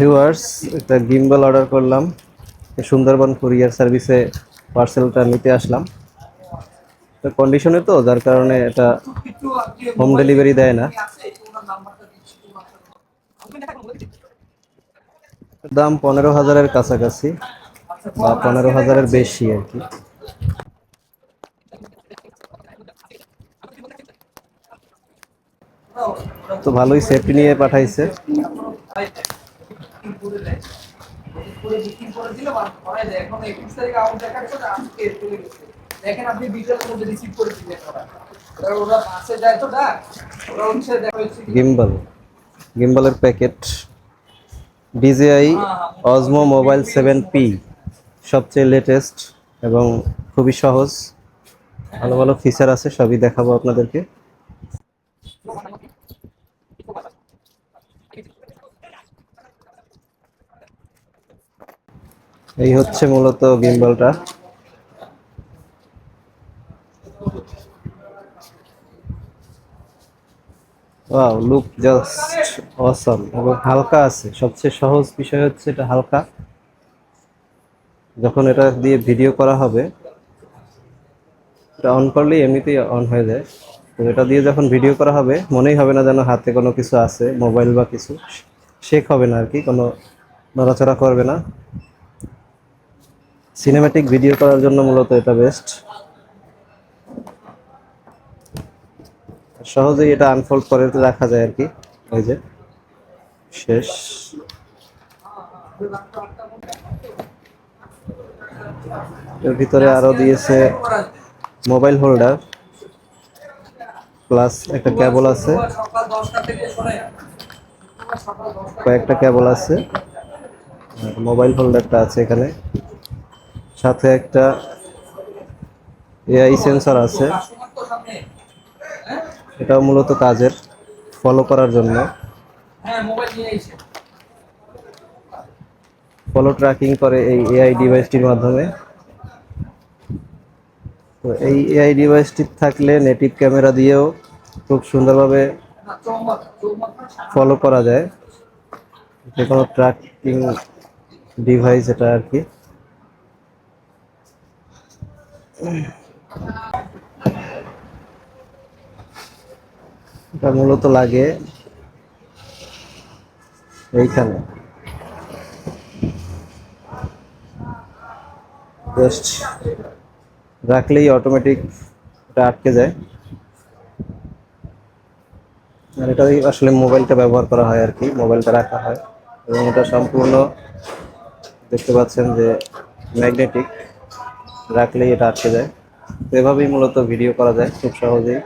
Viewers একটা gimbal order করলাম। Sundarban courier সার্ভিসে পার্সেলটা নিতে আসলাম। তো কন্ডিশনে তো, যার কারণে এটা হোম ডেলিভারি দেয় না। দাম পনেরো হাজারের কাছাকাছি, বা পনেরো হাজারের বেশি আর কি। তো ভালোই সেফটি নিয়ে পাঠাইছে। দেখেন আপনি বিকেল মধ্যে রিসিভ করে দিলেন ওরা। ওরা বাসে যায় তো ডাক ওরা হচ্ছে দেখা হচ্ছে gimbal. গিম্বলের packet. DJI Osmo mobile seven P সবচেয়ে লেটেস্ট এবং খুবই সহজ। ভালো ভালো ফিচার আছে সবই দেখাবো আপনাদেরকে। এই হচ্ছে মূলত গিম্বলটা। ওয়াও লুক জাস্ট অসম এবং হালকা আছে। সবচেয়ে সহজ বিষয় হচ্ছে এটা হালকা। যখন এটা দিয়ে ভিডিও করা হবে, এটা অন করলেই এমনিতেই অন হয়ে যায়। তো এটা দিয়ে যখন ভিডিও করা হবে, মনেই হবে না যেন হাতে কোনো কিছু আছে মোবাইল বা কিছু। শেক হবে না আর কি, কোনো নড়াচড়া করবে না। সিনেম্যাটিক ভিডিও করার জন্য মূলত এটা বেস্ট সহজেই এটা আনফোল্ড করে রাখা যায় আর কি। এই যে, শেষ। এর ভিতরে আরও দিয়েছে মোবাইল হোল্ডার প্লাস একটা কেবল আছে। কয়েকটা কেবল আছে। মোবাইল হোল্ডারটা আছে এখানে। সাথে একটা এআই সেন্সর আছে। এটাও মূলত কাজের ফলো করার জন্য। ফলো ট্র্যাকিং করে এই এআই ডিভাইসটির মাধ্যমে। তো এই এআই ডিভাইসটি থাকলে নেটিভ ক্যামেরা দিয়েও খুব সুন্দরভাবে ফলো করা যায়। যে কোনো ট্র্যাকিং ডিভাইস এটা আর কি। এটা মূলত লাগে এইখানে। জাস্ট রাখলেই অটোমেটিক এটা আটকে যায়। আর এটা আসলে মোবাইলটা ব্যবহার করা হয় আর কি, মোবাইলটা রাখা হয়। এবং এটা সম্পূর্ণ দেখতে পাচ্ছেন যে ম্যাগনেটিক রাখলেই এটা আটকে যায়। তো এভাবেই মূলত ভিডিও করা যায় খুব সহজেই।